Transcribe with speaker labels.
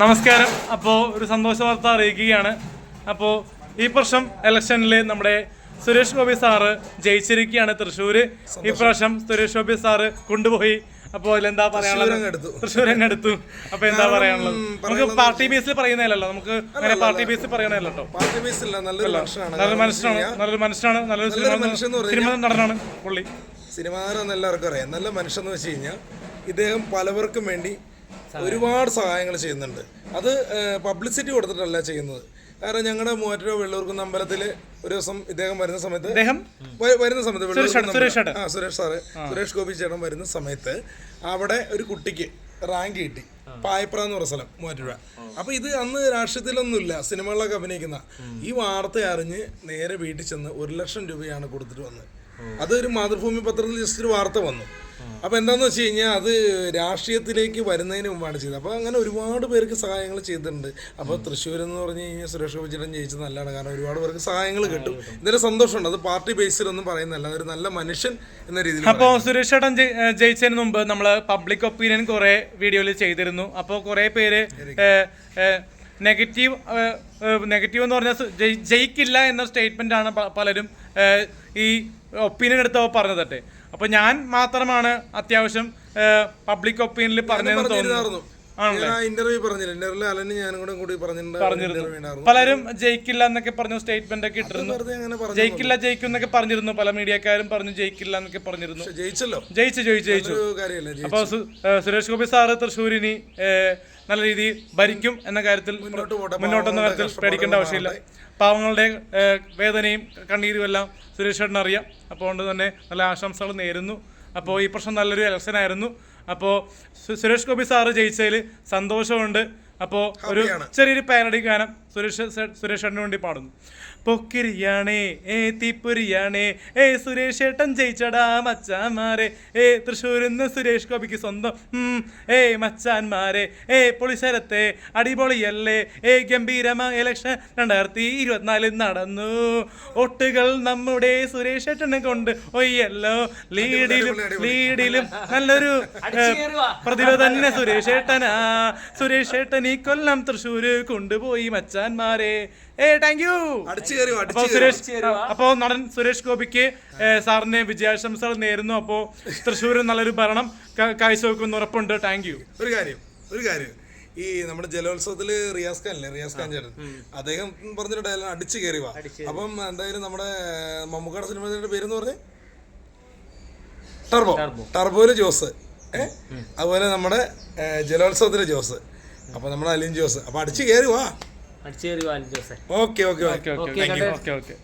Speaker 1: നമസ്കാരം. അപ്പോൾ ഒരു സന്തോഷ വാർത്ത അറിയിക്കുകയാണ്. അപ്പോൾ ഈ വർഷം ഇലക്ഷനിൽ നമ്മുടെ സുരേഷ് ഗോപി സാറ് ജയിച്ചിരിക്കുകയാണ് തൃശ്ശൂർ ഈ പ്രാവശ്യം സുരേഷ് ഗോപി സാറ് കൊണ്ടുപോയി. അപ്പോൾ അതിലെന്താ പറയാനുള്ളത്. തൃശ്ശൂർ തന്നെ എടുത്തു അപ്പൊ എന്താ പറയാനുള്ളത്? നമുക്ക് പാർട്ടി ബേസിൽ പറയുന്നതല്ലോ നമുക്ക് അങ്ങനെ പാർട്ടി ബേസിൽ പറയണല്ലോ കേട്ടോ
Speaker 2: ഇല്ല നല്ലൊരു മനുഷ്യനാണ്.
Speaker 1: നല്ലൊരു മനുഷ്യനാണ്. നല്ലൊരു സിനിമ നടനാണ് പുള്ളി.
Speaker 2: സിനിമാരെന്ന് എല്ലാവർക്കും അറിയാം. നല്ല മനുഷ്യൻ എന്ന് വെച്ച് കഴിഞ്ഞാൽ ഇദ്ദേഹം പലവർക്കും വേണ്ടി ഒരുപാട് സഹായങ്ങൾ ചെയ്യുന്നുണ്ട്. അത് പബ്ലിസിറ്റി കൊടുത്തിട്ടല്ല ചെയ്യുന്നത്. കാരണം ഞങ്ങളുടെ മൂവാറ്റുപുഴ വെള്ളൂർക്കുന്ന അമ്പലത്തിൽ ഒരു ദിവസം ഇദ്ദേഹം വരുന്ന സമയത്ത് വരുന്ന സമയത്ത് ആ സുരേഷ് സാറ് സുരേഷ് ഗോപി ചേട്ടൻ വരുന്ന സമയത്ത് അവിടെ ഒരു കുട്ടിക്ക് റാങ്ക് കിട്ടി. പായപ്ര എന്ന് പറഞ്ഞ സ്ഥലം മൂവാറ്റുപുഴ. അപ്പൊ ഇത് അന്ന് രാഷ്ട്രീയത്തിലൊന്നുമില്ല. സിനിമകളിലൊക്കെ അഭിനയിക്കുന്ന ഈ വാർത്ത അറിഞ്ഞ് നേരെ വീട്ടിൽ ചെന്ന് ഒരു ലക്ഷം രൂപയാണ് കൊടുത്തിട്ട് വന്നത്. അതൊരു മാതൃഭൂമി പത്രത്തിൽ ജസ്റ്റ് ഒരു വാർത്ത വന്നു. അപ്പൊ എന്താന്ന് വെച്ച് കഴിഞ്ഞാൽ അത് രാഷ്ട്രീയത്തിലേക്ക് വരുന്നതിന് മുമ്പാണ് ചെയ്തത്. അപ്പൊ അങ്ങനെ ഒരുപാട് പേർക്ക് സഹായങ്ങൾ ചെയ്തിട്ടുണ്ട്. അപ്പൊ തൃശ്ശൂർ എന്ന് പറഞ്ഞു കഴിഞ്ഞാൽ സുരേഷ് ഗോപി ചേട്ടൻ ജയിച്ചത് നല്ലതാണ്. കാരണം ഒരുപാട് പേർക്ക് സഹായങ്ങൾ കിട്ടും. ഇതിന് സന്തോഷമുണ്ട്. അത് പാർട്ടി ബേസിലൊന്നും പറയുന്നല്ല അതൊരു നല്ല മനുഷ്യൻ എന്ന രീതിയിൽ
Speaker 1: അപ്പോൾ സുരേഷ് ചേട്ടൻ ജയിച്ചതിന് മുമ്പ് നമ്മൾ പബ്ലിക് ഒപ്പീനിയൻ കുറേ വീഡിയോയിൽ ചെയ്തിരുന്നു. അപ്പോൾ കുറേ പേര് നെഗറ്റീവ് നെഗറ്റീവ് എന്ന് പറഞ്ഞാൽ ജയിക്കില്ല എന്ന സ്റ്റേറ്റ്മെന്റ് ആണ് പലരും ഈ ഒപ്പീനിയൻ എടുത്തവർ പറഞ്ഞതട്ടെ അപ്പോൾ ഞാൻ മാത്രമാണ് അത്യാവശ്യം പബ്ലിക് ഒപ്പീനിയനിൽ പറഞ്ഞതെന്ന് തോന്നുന്നു
Speaker 2: ഇന്റർവ്യൂ പറഞ്ഞില്ല? ഇന്റർവ്യൂ അലന് ഞാനും കൂടെ കൂടി പറഞ്ഞിട്ടുണ്ട്.
Speaker 1: പലരും ജയിക്കില്ല എന്നൊക്കെ പറഞ്ഞു സ്റ്റേറ്റ്മെന്റ് ഒക്കെ ഇട്ടിരുന്നു. ജയിക്കില്ല ജയിക്കും എന്നൊക്കെ പറഞ്ഞിരുന്നു. പല മീഡിയക്കാരും പറഞ്ഞു ജയിക്കില്ല എന്നൊക്കെ പറഞ്ഞിരുന്നു.
Speaker 2: ജയിച്ചല്ലോ.
Speaker 1: ജയിച്ചു ജയിച്ചു ജയിച്ചു. ഏഹ് സുരേഷ് ഗോപി സാറ് തൃശ്ശൂരിനി നല്ല രീതിയിൽ ഭരിക്കും എന്ന കാര്യത്തിൽ. മുന്നോട്ടെന്ന കാര്യത്തിൽ പേടിക്കേണ്ട ആവശ്യമില്ല. പാവങ്ങളുടെ വേദനയും കണ്ണീരും എല്ലാം സുരേഷ് ചേട്ടൻ അറിയാം അപ്പോൾ അതുകൊണ്ട് തന്നെ നല്ല ആശംസകൾ നേരുന്നു. അപ്പോൾ ഈ പ്രശ്നം നല്ലൊരു ഇലക്ഷൻ ആയിരുന്നു. അപ്പോൾ സുരേഷ് ഗോപി സാറ് ജയിച്ചതിൽ സന്തോഷമുണ്ട്. അപ്പോൾ ഒരു ചെറിയൊരു പാനഡി ഗാനം സുരേഷ് സുരേഷ് ഏട്ടന് വേണ്ടി പാടുന്നു. പൊക്കിരിയാണേ ഏ തീപ്പൊരിയാണേ ഏ സുരേഷ് ഏട്ടൻ ജയിച്ചടാ മച്ചാന്മാരെ. ഏ തൃശ്ശൂരിന്ന് സുരേഷ് ഗോപിക്ക് സ്വന്തം ഏ മച്ചാന്മാരെ. ഏ പൊളിശരത്തെ അടിപൊളിയല്ലേ? ഏ ഗംഭീരമായ ഇലക്ഷൻ രണ്ടായിരത്തി ഇരുപത്തിനാലിൽ നടന്നു. ഒട്ടുകൾ നമ്മുടെ സുരേഷ് ഏട്ടനെ കൊണ്ട് ഒയ്യല്ലോ. ലീഡിലും ലീഡിലും നല്ലൊരു പ്രതിഭ തന്നെ സുരേഷ് ഏട്ടനാ സുരേഷ് ഏട്ടൻ കൊല്ലം തൃശ്ശൂര് കൊണ്ടുപോയി മച്ചാന്മാരെ. ഏ താങ്ക് യു അപ്പൊ സുരേഷ് അപ്പോ നടൻ സുരേഷ് ഗോപിക്ക് സാറിന് വിജയാശംസകൾ നേരുന്നു. അപ്പോ തൃശ്ശൂരിൽ നല്ലൊരു ഭരണം കാഴ്ചവെക്കുമെന്ന് ഉറപ്പുണ്ട്. താങ്ക് യു
Speaker 2: ഒരു കാര്യം ഒരു കാര്യം. ഈ നമ്മുടെ ജലോത്സവത്തിൽ റിയാസ് ഖാൻ അല്ലേ റിയാസ് ഖാൻ ചേട്ടൻ. അദ്ദേഹം പറഞ്ഞൊരു ഡയലോഗ് അടിച്ചു കയറി വാ. അപ്പം എന്തായാലും നമ്മുടെ മമ്മൂക്കാട് സിനിമയുടെ പേരെന്ന് പറഞ്ഞേ? ടർബോ. ടർബോയിൽ ജോസ്. അതുപോലെ നമ്മുടെ ജലോത്സവത്തിലെ ജോസ്. അപ്പൊ നമ്മുടെ അലിൻ ജോസ്. അപ്പൊ അടിച്ചു കയറി വാ.
Speaker 3: അടിച്ചേറി വാ Alin
Speaker 2: Jose. Okay
Speaker 1: okay okay. Okay okay.